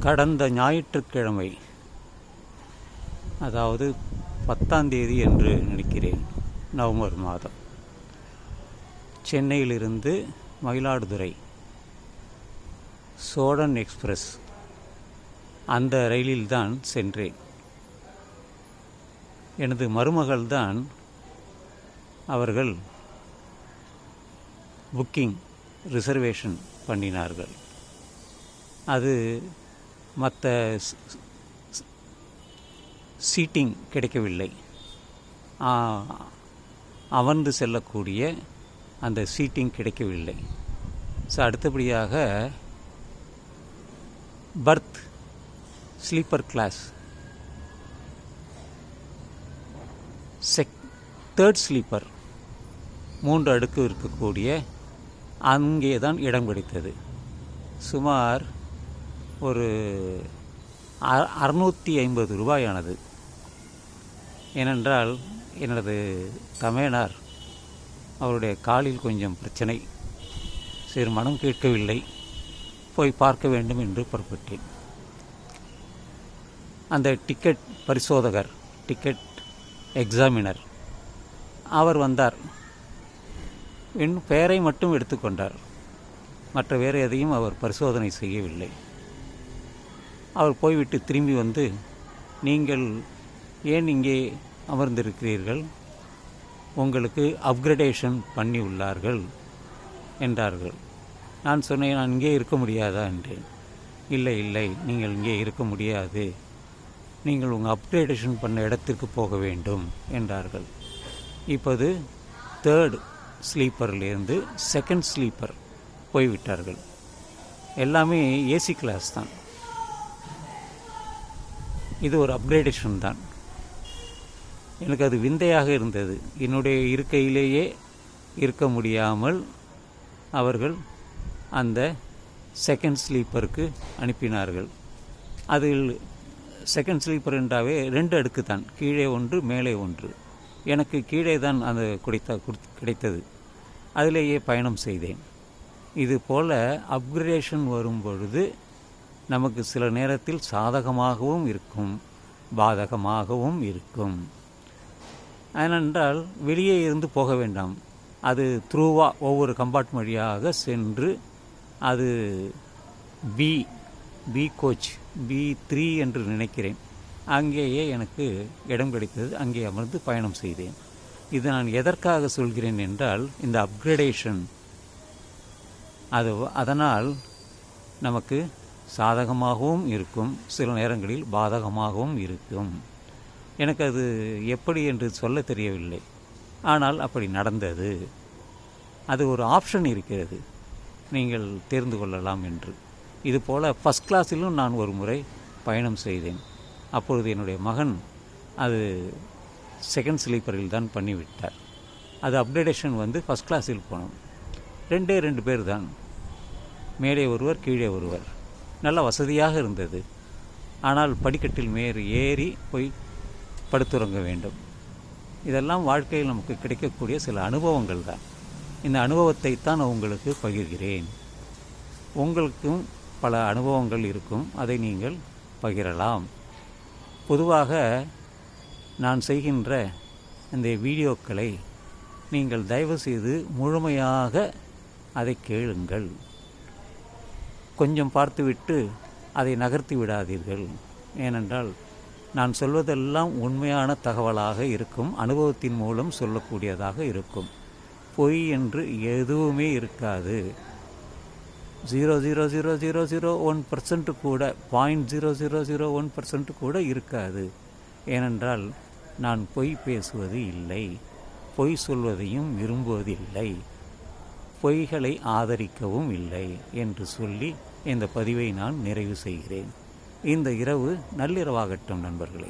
கடந்த ஞாயிற்றுக்கிழமை அதாவது பத்தாம் தேதி என்று நினைக்கிறேன் நவம்பர் மாதம். சென்னையிலிருந்து மயிலாடுதுறை சோழன் எக்ஸ்பிரஸ் அந்த ரயிலில்தான் சென்றேன். எனது மருமகள்தான் அவர்கள் புக்கிங் ரிசர்வேஷன் பண்ணினார்கள். அது மற்ற சீட்டிங் கிடைக்கவில்லை. அவர்ந்து அமர்ந்து செல்லக்கூடிய அந்த சீட்டிங் கிடைக்கவில்லை. ஸோ அடுத்தபடியாக berth sleeper class. Check third sleeper மூன்று அடுக்கு இருக்கக்கூடிய அங்கே தான் இடம் கிடைத்தது. சுமார் ஒரு அ- அறுநூற்றி ஐம்பது ரூபாயானது. ஏனென்றால் எனது தமையனார் அவருடைய காலில் கொஞ்சம் பிரச்சனை. சிறு மனம் கேட்கவில்லை. போய் பார்க்க வேண்டும் என்று புறப்பட்டேன். அந்த டிக்கெட் பரிசோதகர் டிக்கெட் எக்ஸாமினர் அவர் வந்தார். என் பெயரை மட்டும் எடுத்துக்கொண்டார். மற்ற வேறு எதையும் அவர் பரிசோதனை செய்யவில்லை. அவர் போய்விட்டு திரும்பி வந்து நீங்கள் ஏன் இங்கே அமர்ந்திருக்கிறீர்கள்? உங்களுக்கு அப்கிரடேஷன் பண்ணி உள்ளார்கள் என்றார்கள். நான் சொன்னேன் நான் இங்கே இருக்க முடியாதா? என்றேன். இல்லை இல்லை நீங்கள் இங்கே இருக்க முடியாது. நீங்கள் உங்கள் அப்கிரேடேஷன் பண்ண இடத்திற்கு போக வேண்டும் என்றார்கள். இப்போது தேர்ட் ஸ்லீப்பர்லேருந்து செகண்ட் ஸ்லீப்பர் போய்விட்டார்கள். எல்லாமே ஏசி கிளாஸ் தான். இது ஒரு அப்கிரேடேஷன் தான். எனக்கு அது விந்தையாக இருந்தது. என்னுடைய இருக்கையிலேயே இருக்க முடியாமல் அவர்கள் அந்த செகண்ட் ஸ்லீப்பருக்கு அனுப்பினார்கள். அதில் செகண்ட் ஸ்லீப்பர் என்றாவே ரெண்டு அடுக்கு தான். கீழே ஒன்று மேலே ஒன்று. எனக்கு கீழே தான் அந்த குடித்த கிடைத்தது. அதிலேயே பயணம் செய்தேன். இது போல் அப்கிரேஷன் வரும் பொழுது நமக்கு சில நேரத்தில் சாதகமாகவும் இருக்கும் பாதகமாகவும் இருக்கும். ஏனென்றால் வெளியே இருந்து போக வேண்டாம். அது த்ரூவாக ஒவ்வொரு கம்பார்ட்மெண்ட் வழியாக சென்று அது B B coach B three என்று நினைக்கிறேன். அங்கேயே எனக்கு இடம் கிடைத்தது அங்கே அமர்ந்து பயணம் செய்தேன். இது நான் எதற்காக சொல்கிறேன் என்றால் இந்த அப்கிரேடேஷன் அது அதனால் நமக்கு சாதகமாகவும் இருக்கும். சில நேரங்களில் பாதகமாகவும் இருக்கும். எனக்கு அது எப்படி என்று சொல்ல தெரியவில்லை. ஆனால் அப்படி நடந்தது. அது ஒரு ஆப்ஷன் இருக்கிறது. நீங்கள் தெரிந்து கொள்ளலாம் என்று. இதுபோல் ஃபஸ்ட் கிளாஸிலும் நான் ஒரு முறை பயணம் செய்தேன். அப்பொழுது என்னுடைய மகன் அது செகண்ட் ஸ்லீப்பரில் தான் பண்ணிவிட்டார். அது அப்டேடேஷன் வந்து ஃபஸ்ட் கிளாஸில் போனோம். ரெண்டே ரெண்டு பேர் தான். மேலே ஒருவர் கீழே ஒருவர். நல்ல வசதியாக இருந்தது. ஆனால் படிக்கட்டில் மேறி ஏறி போய் படுத்துறங்க வேண்டும். இதெல்லாம் வாழ்க்கையில் நமக்கு கிடைக்கக்கூடிய சில அனுபவங்கள் தான். இந்த அனுபவத்தை தான் நான் உங்களுக்கு பகிர்கிறேன். உங்களுக்கும் பல அனுபவங்கள் இருக்கும். அதை நீங்கள் பகிரலாம். பொதுவாக நான் செய்கின்ற இந்த வீடியோக்களை நீங்கள் தயவுசெய்து முழுமையாக அதை கேளுங்கள். கொஞ்சம் பார்த்துவிட்டு அதை நகர்த்தி விடாதீர்கள். ஏனென்றால் நான் சொல்வதெல்லாம் உண்மையான தகவலாக இருக்கும் அனுபவத்தின் மூலம் சொல்லக்கூடியதாக இருக்கும். பொய் என்று எதுவுமே இருக்காது. Zero zero zero zero zero one percent கூட point zero zero zero one percent கூட இருக்காது. ஏனென்றால் நான் பொய் பேசுவது இல்லை. பொய் சொல்வதையும் விரும்புவதில்லை. பொய்களை ஆதரிக்கவும் இல்லை என்று சொல்லி இந்த பதிவை நான் நிறைவு செய்கிறேன். இந்த இரவு நள்ளிரவாகட்டும் நண்பர்களே.